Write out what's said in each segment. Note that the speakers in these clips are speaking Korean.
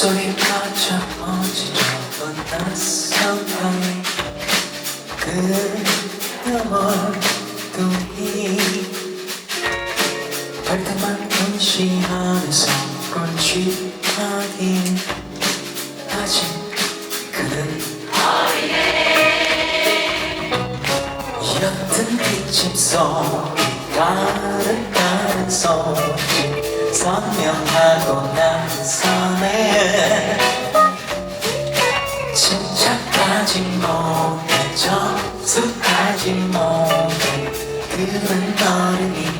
목소리가 참 어지러워 낯선밤이 그려멀뚱이 발등만 분시하면서 꼴찌하긴 하지 그는 옅은 빛집 속 다른 다른 속 명하고 난선해 침착하지 못해 정숙하지 못해 그런 어른이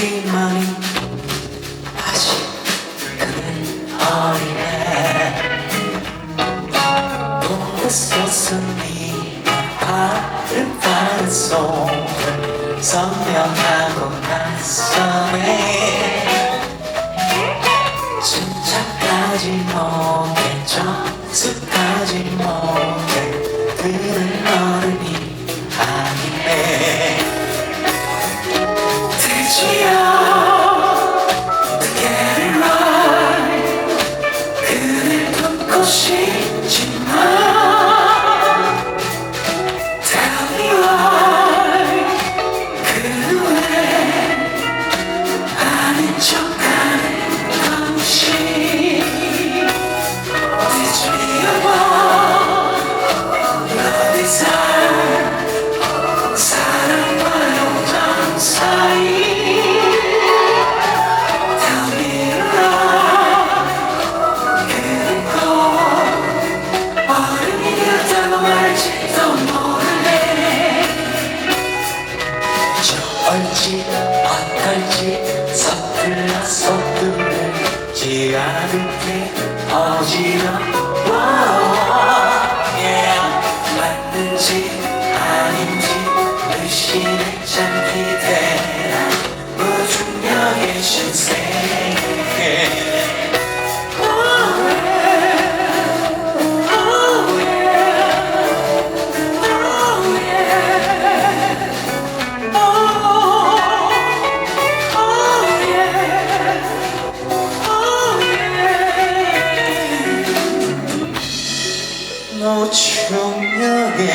리만이 아직 그는 어리네. 옥수수니 바른 바른 손을 선명하고 낯선해 침착하지 못해 정숙하지 못 척하는 건지 Did you ever 어떨지 서툴러 서투르지 않을게 어지러 충격에